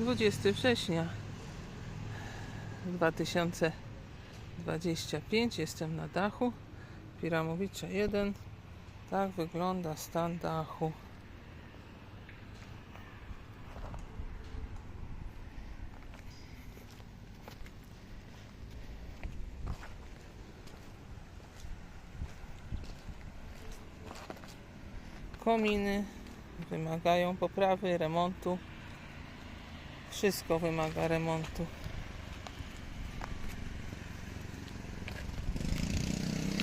20 września 2025 jestem na dachu. Piramowicza 1 tak wygląda stan dachu. Kominy wymagają poprawy, remontu wszystko wymaga remontu.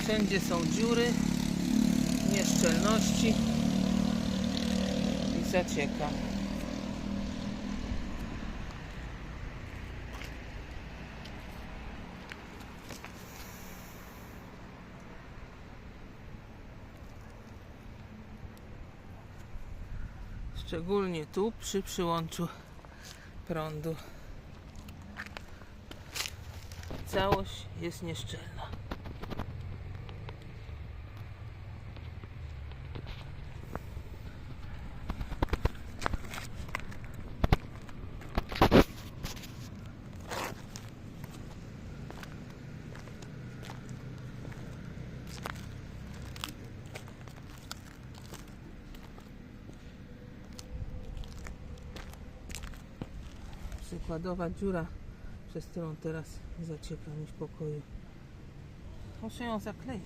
Wszędzie są dziury, nieszczelności i zacieka. Szczególnie tu przy przyłączu prądu. Całość jest nieszczelna. Przykładowa dziura, przez którą teraz zacieka mi w pokoju. Muszę ją zakleić.